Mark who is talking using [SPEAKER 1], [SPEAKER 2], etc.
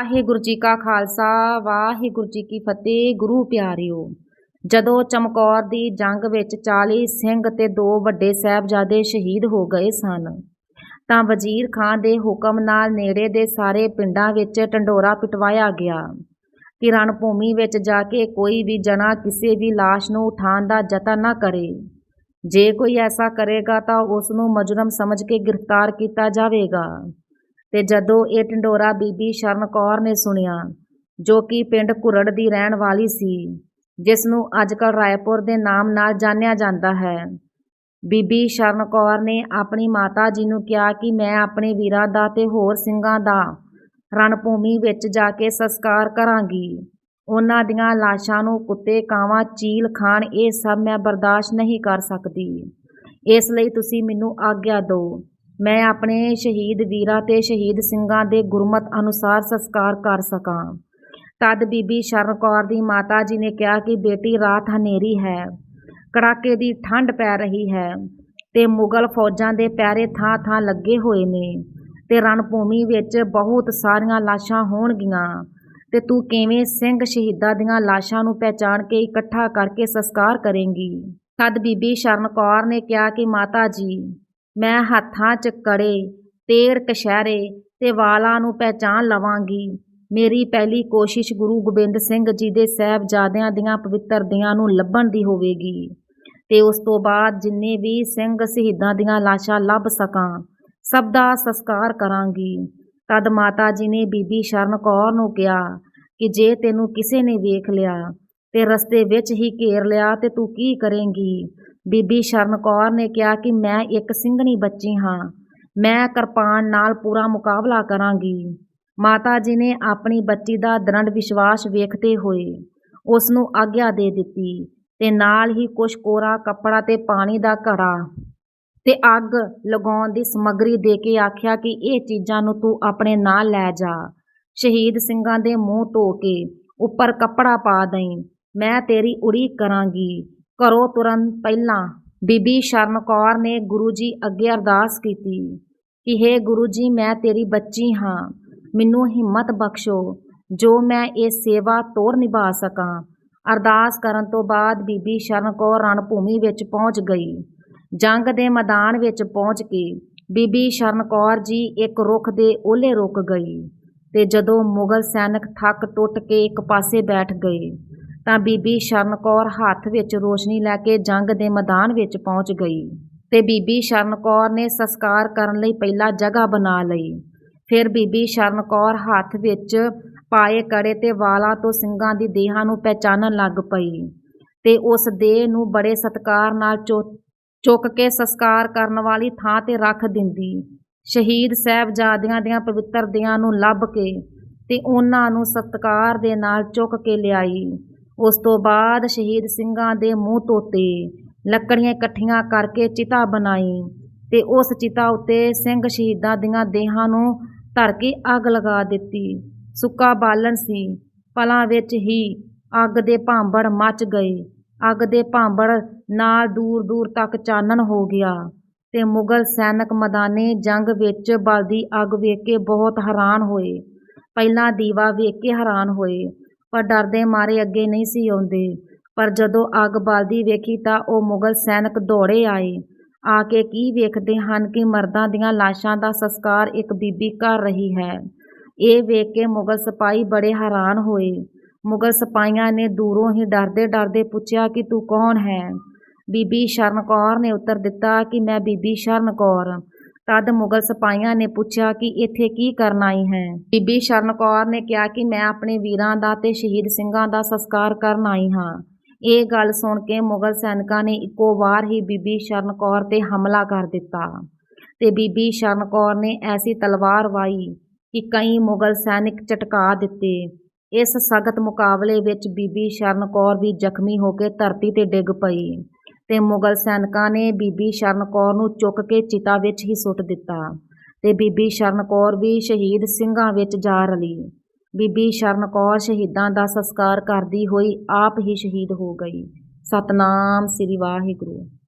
[SPEAKER 1] ਵਾਹਿਗੁਰੂ ਜੀ ਕਾ ਖਾਲਸਾ, ਵਾਹਿਗੁਰੂ ਜੀ ਕੀ ਫਤਿਹ, ਗੁਰੂ ਪਿਆਰਿਓ। ਜਦੋਂ ਚਮਕੌਰ ਦੀ ਜੰਗ ਵਿੱਚ 40 ਸਿੰਘ ਤੇ ਦੋ ਵੱਡੇ ਸਾਹਿਬਜ਼ਾਦੇ ਸ਼ਹੀਦ ਹੋ ਗਏ ਸਨ, ਤਾਂ ਵਜ਼ੀਰ ਖਾਨ ਦੇ ਹੁਕਮ ਨਾਲ ਨੇੜੇ ਦੇ ਸਾਰੇ ਪਿੰਡਾਂ ਵਿੱਚ ਢੰਡੋਰਾ ਪਿਟਵਾਇਆ ਗਿਆ ਕਿ ਰਣਭੂਮੀ ਵਿੱਚ ਜਾ ਕੇ ਕੋਈ ਵੀ ਜਣਾ ਕਿਸੇ ਵੀ ਲਾਸ਼ ਨੂੰ ਉਠਾਉਣ ਦਾ ਯਤਨ ਨਾ ਕਰੇ। ਜੇ ਕੋਈ ਐਸਾ ਕਰੇਗਾ ਤਾਂ ਉਸ ਨੂੰ ਮਜਰਮ ਸਮਝ ਕੇ ਗ੍ਰਿਫਤਾਰ ਕੀਤਾ ਜਾਵੇਗਾ। ਤੇ ਜਦੋਂ ਇਹ ਢੰਡੋਰਾ ਬੀਬੀ ਸ਼ਰਨ ਕੌਰ ਨੇ ਸੁਣਿਆ, ਜੋ ਕਿ ਪਿੰਡ ਘੁਰੜ ਦੀ ਰਹਿਣ ਵਾਲੀ ਸੀ, ਜਿਸ ਨੂੰ ਅੱਜਕੱਲ ਰਾਏਪੁਰ ਦੇ ਨਾਮ ਨਾਲ ਜਾਣਿਆ ਜਾਂਦਾ ਹੈ, ਬੀਬੀ ਸ਼ਰਨ ਕੌਰ ਨੇ ਆਪਣੀ ਮਾਤਾ ਜੀ ਨੂੰ ਕਿਹਾ ਕਿ ਮੈਂ ਆਪਣੇ ਵੀਰਾਂ ਦਾ ਤੇ ਹੋਰ ਸਿੰਘਾਂ ਦਾ ਰਣਭੂਮੀ ਵਿੱਚ ਜਾ ਕੇ ਸੰਸਕਾਰ ਕਰਾਂਗੀ। ਉਹਨਾਂ ਦੀਆਂ ਲਾਸ਼ਾਂ ਨੂੰ ਕੁੱਤੇ, ਕਾਵਾਂ, ਚੀਲ, ਖਾਣ, ਇਹ ਸਭ ਮੈਂ ਬਰਦਾਸ਼ਤ ਨਹੀਂ ਕਰ ਸਕਦੀ। ਇਸ ਲਈ ਤੁਸੀਂ ਮੈਨੂੰ ਆਗਿਆ ਦਿਓ। ਮੈਂ ਆਪਣੇ ਸ਼ਹੀਦ ਵੀਰਾਂ ਤੇ ਸ਼ਹੀਦ ਸਿੰਘਾਂ ਦੇ ਗੁਰਮਤ ਅਨੁਸਾਰ ਸੰਸਕਾਰ ਕਰ ਸਕਾਂ। ਤਦ ਬੀਬੀ ਸ਼ਰਨ ਕੌਰ ਦੀ ਮਾਤਾ ਜੀ ਨੇ ਕਿਹਾ ਕਿ ਬੇਟੀ ਰਾਤ ਹਨੇਰੀ ਹੈ, ਕੜਾਕੇ ਦੀ ਠੰਡ ਪੈ ਰਹੀ ਹੈ ਤੇ ਮੁਗਲ ਫੌਜਾਂ ਦੇ ਪੈਰੇ ਥਾਂ ਥਾਂ ਲੱਗੇ ਹੋਏ ਨੇ ਤੇ ਰਣਭੂਮੀ ਵਿੱਚ ਬਹੁਤ ਸਾਰੀਆਂ ਲਾਸ਼ਾਂ ਹੋਣਗੀਆਂ ਤੇ ਤੂੰ ਕਿਵੇਂ ਸਿੰਘ ਸ਼ਹੀਦਾਂ ਦੀਆਂ ਲਾਸ਼ਾਂ ਨੂੰ ਪਹਿਚਾਣ ਕੇ ਇਕੱਠਾ ਕਰਕੇ ਸੰਸਕਾਰ ਕਰੇਂਗੀ? ਤਦ ਬੀਬੀ ਸ਼ਰਨ ਕੌਰ ਨੇ ਕਿਹਾ ਕਿ ਮਾਤਾ ਜੀ ਮੈਂ ਹੱਥਾਂ 'ਚ ਕੜੇ, ਤੇਰ ਕਸ਼ਹਿਰੇ ਤੇ ਵਾਲਾਂ ਨੂੰ ਪਹਿਚਾਨ ਲਵਾਂਗੀ। ਮੇਰੀ ਪਹਿਲੀ ਕੋਸ਼ਿਸ਼ ਗੁਰੂ ਗੋਬਿੰਦ ਸਿੰਘ ਜੀ ਦੇ ਸਾਹਿਬਜ਼ਾਦਿਆਂ ਦੀਆਂ ਪਵਿੱਤਰ ਦੀਆਂ ਨੂੰ ਲੱਭਣ ਦੀ ਹੋਵੇਗੀ ਤੇ ਉਸ ਤੋਂ ਬਾਅਦ ਜਿੰਨੇ ਵੀ ਸਿੰਘ ਸ਼ਹੀਦਾਂ ਦੀਆਂ ਲਾਸ਼ਾਂ ਲੱਭ ਸਕਾਂ, ਸਭ ਦਾ ਸੰਸਕਾਰ ਕਰਾਂਗੀ। ਤਦ ਮਾਤਾ ਜੀ ਨੇ ਬੀਬੀ ਸ਼ਰਨ ਕੌਰ ਨੂੰ ਕਿਹਾ ਕਿ ਜੇ ਤੈਨੂੰ ਕਿਸੇ ਨੇ ਵੇਖ ਲਿਆ ਤੇ ਰਸਤੇ ਵਿੱਚ ਹੀ ਘੇਰ ਲਿਆ ਤੇ ਤੂੰ ਕੀ ਕਰੇਂਗੀ? ਬੀਬੀ ਸ਼ਰਨ ਕੌਰ ਨੇ ਕਿਹਾ ਕਿ ਮੈਂ ਇੱਕ ਸਿੰਘਣੀ ਬੱਚੀ ਹਾਂ। ਮੈਂ ਕਿਰਪਾਨ ਨਾਲ ਪੂਰਾ ਮੁਕਾਬਲਾ ਕਰਾਂਗੀ। ਮਾਤਾ ਜੀ ਨੇ ਆਪਣੀ ਬੱਚੀ ਦਾ ਦ੍ਰਿੜ ਵਿਸ਼ਵਾਸ ਵੇਖਦੇ ਹੋਏ ਉਸ ਨੂੰ ਆਗਿਆ ਦੇ ਦਿੱਤੀ ਤੇ ਨਾਲ ਹੀ ਕੁਛ ਕੋਰਾ ਕੱਪੜਾ ਤੇ ਪਾਣੀ ਦਾ ਘੜਾ ਤੇ ਅੱਗ ਲਗਾਉਣ ਦੀ ਸਮੱਗਰੀ ਦੇ ਕੇ ਆਖਿਆ ਕਿ ਇਹ ਚੀਜ਼ਾਂ ਨੂੰ ਤੂੰ ਆਪਣੇ ਨਾਲ ਲੈ ਜਾ। ਸ਼ਹੀਦ ਸਿੰਘਾਂ ਦੇ ਮੂੰਹ ਧੋ ਕੇ ਉੱਪਰ ਕੱਪੜਾ ਪਾ ਦਈ। ਮੈਂ ਤੇਰੀ ਉਡੀਕ ਕਰਾਂਗੀ। ਘਰੋਂ ਤੁਰਨ ਪਹਿਲਾਂ ਬੀਬੀ ਸ਼ਰਨ ਕੌਰ ਨੇ ਗੁਰੂ ਜੀ ਅੱਗੇ ਅਰਦਾਸ ਕੀਤੀ ਕਿ हे ਗੁਰੂ ਜੀ ਮੈਂ ਤੇਰੀ ਬੱਚੀ ਹਾਂ। ਮੈਨੂੰ ਹਿੰਮਤ ਬਖਸ਼ੋ, ਜੋ ਮੈਂ ਇਹ ਸੇਵਾ ਤੋਰ ਨਿਭਾ ਸਕਾਂ। ਅਰਦਾਸ ਕਰਨ ਤੋਂ ਬਾਅਦ ਬੀਬੀ ਸ਼ਰਨ ਕੌਰ ਰਣਭੂਮੀ ਵਿੱਚ ਪਹੁੰਚ ਗਈ। ਜੰਗ ਦੇ ਮੈਦਾਨ ਵਿੱਚ ਪਹੁੰਚ ਕੇ ਬੀਬੀ ਸ਼ਰਨ ਕੌਰ ਜੀ ਇੱਕ ਰੁੱਖ ਦੇ ਓਲੇ ਰੁਕ ਗਈ ਤੇ ਜਦੋਂ ਮੁਗਲ ਸੈਨਿਕ ਥੱਕ ਟੁੱਟ ਕੇ ਇੱਕ ਪਾਸੇ ਬੈਠ ਗਏ ਤਾਂ ਬੀਬੀ ਸ਼ਰਨ ਕੌਰ ਹੱਥ ਵਿੱਚ ਰੋਸ਼ਨੀ ਲੈ ਕੇ ਜੰਗ ਦੇ ਮੈਦਾਨ ਵਿੱਚ ਪਹੁੰਚ ਗਈ ਤੇ ਬੀਬੀ ਸ਼ਰਨ ਕੌਰ ਨੇ ਸੰਸਕਾਰ ਕਰਨ ਲਈ ਪਹਿਲਾਂ ਜਗ੍ਹਾ ਬਣਾ ਲਈ। ਫਿਰ ਬੀਬੀ ਸ਼ਰਨ ਕੌਰ ਹੱਥ ਵਿੱਚ ਪਾਏ ਕੜੇ ਤੇ ਵਾਲਾਂ ਤੋਂ ਸਿੰਘਾਂ ਦੀ ਦੇਹਾਂ ਨੂੰ ਪਹਿਚਾਨਣ ਲੱਗ ਪਈ ਤੇ ਉਸ ਦੇਹ ਨੂੰ ਬੜੇ ਸਤਕਾਰ ਨਾਲ ਚੁੱਕ ਕੇ ਸੰਸਕਾਰ ਕਰਨ ਵਾਲੀ ਥਾਂ ਤੇ ਰੱਖ ਦਿੰਦੀ। ਸ਼ਹੀਦ ਸਾਹਿਬਜ਼ਾਦਿਆਂ ਦੀਆਂ ਪਵਿੱਤਰ ਦੇਹਾਂ ਨੂੰ ਲੱਭ ਕੇ ਤੇ ਉਹਨਾਂ ਨੂੰ ਸਤਕਾਰ ਦੇ ਨਾਲ ਚੁੱਕ ਕੇ ਲਿਆਈ। ਉਸ ਤੋਂ ਬਾਅਦ ਸ਼ਹੀਦ ਸਿੰਘਾਂ ਦੇ ਮੂੰਹ ਧੋਤੇ, ਲੱਕੜੀਆਂ ਇਕੱਠੀਆਂ ਕਰਕੇ ਚਿਤਾ ਬਣਾਈ ਤੇ ਉਸ ਚਿਤਾ ਉੱਤੇ ਸਿੰਘ ਸ਼ਹੀਦਾਂ ਦੀਆਂ ਦੇਹਾਂ ਨੂੰ ਧਰ ਕੇ ਅੱਗ ਲਗਾ ਦਿੱਤੀ। ਸੁੱਕਾ ਬਾਲਣ ਸੀ, ਪਲਾਂ ਵਿੱਚ ਹੀ ਅੱਗ ਦੇ ਭਾਂਬੜ ਮੱਚ ਗਏ। ਅੱਗ ਦੇ ਭਾਂਬੜ ਨਾਲ ਦੂਰ ਦੂਰ ਤੱਕ ਚਾਨਣ ਹੋ ਗਿਆ ਤੇ ਮੁਗਲ ਸੈਨਿਕ ਮੈਦਾਨੇ ਜੰਗ ਵਿੱਚ ਬਲਦੀ ਅੱਗ ਵੇਖ ਕੇ ਬਹੁਤ ਹੈਰਾਨ ਹੋਏ। ਪਹਿਲਾਂ ਦੀਵਾ ਵੇਖ ਕੇ ਹੈਰਾਨ ਹੋਏ ਪਰ ਡਰਦੇ ਮਾਰੇ ਅੱਗੇ ਨਹੀਂ ਸੀ ਆਉਂਦੇ। ਪਰ ਜਦੋਂ ਅੱਗ ਬਲਦੀ ਵੇਖੀ ਤਾਂ ਉਹ ਮੁਗਲ ਸੈਨਿਕ ਦੌੜੇ ਆਏ। ਆ ਕੇ ਕੀ ਵੇਖਦੇ ਹਨ ਕਿ ਮਰਦਾਂ ਦੀਆਂ ਲਾਸ਼ਾਂ ਦਾ ਸੰਸਕਾਰ ਇੱਕ ਬੀਬੀ ਕਰ ਰਹੀ ਹੈ। ਇਹ ਵੇਖ ਕੇ ਮੁਗਲ ਸਿਪਾਹੀ ਬੜੇ ਹੈਰਾਨ ਹੋਏ। ਮੁਗਲ ਸਿਪਾਹੀਆਂ ਨੇ ਦੂਰੋਂ ਹੀ ਡਰਦੇ ਡਰਦੇ ਪੁੱਛਿਆ ਕਿ ਤੂੰ ਕੌਣ ਹੈ? ਬੀਬੀ ਸ਼ਰਨ ਕੌਰ ਨੇ ਉੱਤਰ ਦਿੱਤਾ ਕਿ ਮੈਂ ਬੀਬੀ ਸ਼ਰਨ ਕੌਰ ਤਦ ਮੁਗਲ ਸਿਪਾਹੀਆਂ ਨੇ ਪੁੱਛਿਆ ਕਿ ਇੱਥੇ ਕੀ ਕਰਨ ਆਈ ਹੈ? ਬੀਬੀ ਸ਼ਰਨ ਕੌਰ ਨੇ ਕਿਹਾ ਕਿ ਮੈਂ ਆਪਣੇ ਵੀਰਾਂ ਦਾ ਤੇ ਸ਼ਹੀਦ ਸਿੰਘਾਂ ਦਾ ਸੰਸਕਾਰ ਕਰਨ ਆਈ ਹਾਂ। ਇਹ ਗੱਲ ਸੁਣ ਕੇ ਮੁਗਲ ਸੈਨਿਕਾਂ ਨੇ ਇੱਕੋ ਵਾਰ ਹੀ ਬੀਬੀ ਸ਼ਰਨ ਕੌਰ ਤੇ ਹਮਲਾ ਕਰ ਦਿੱਤਾ। ਤੇ ਬੀਬੀ ਸ਼ਰਨ ਕੌਰ ਨੇ ਐਸੀ ਤਲਵਾਰ ਵਾਈ ਕਿ ਕਈ ਮੁਗਲ ਸੈਨਿਕ ਝਟਕਾ ਦਿੱਤੇ। ਇਸ ਸਖਤ ਮੁਕਾਬਲੇ ਵਿੱਚ ਬੀਬੀ ਸ਼ਰਨ ਕੌਰ ਵੀ ਜ਼ਖਮੀ ਹੋ ਕੇ ਧਰਤੀ ਤੇ ਡਿੱਗ ਪਈ। ਤੇ ਮੁਗਲ ਸੈਨਿਕਾਂ ਨੇ ਬੀਬੀ ਸ਼ਰਨ ਕੌਰ ਨੂੰ ਚੁੱਕ ਕੇ ਚਿਤਾ ਵਿੱਚ ਹੀ ਸੁੱਟ ਦਿੱਤਾ ਤੇ ਬੀਬੀ ਸ਼ਰਨ ਕੌਰ ਵੀ ਸ਼ਹੀਦ ਸਿੰਘਾਂ ਵਿੱਚ ਜਾ ਰਲੀ। ਬੀਬੀ ਸ਼ਰਨ ਕੌਰ ਸ਼ਹੀਦਾਂ ਦਾ ਸੰਸਕਾਰ ਕਰਦੀ ਹੋਈ ਆਪ ਹੀ ਸ਼ਹੀਦ ਹੋ ਗਈ। ਸਤਨਾਮ ਸ੍ਰੀ ਵਾਹਿਗੁਰੂ।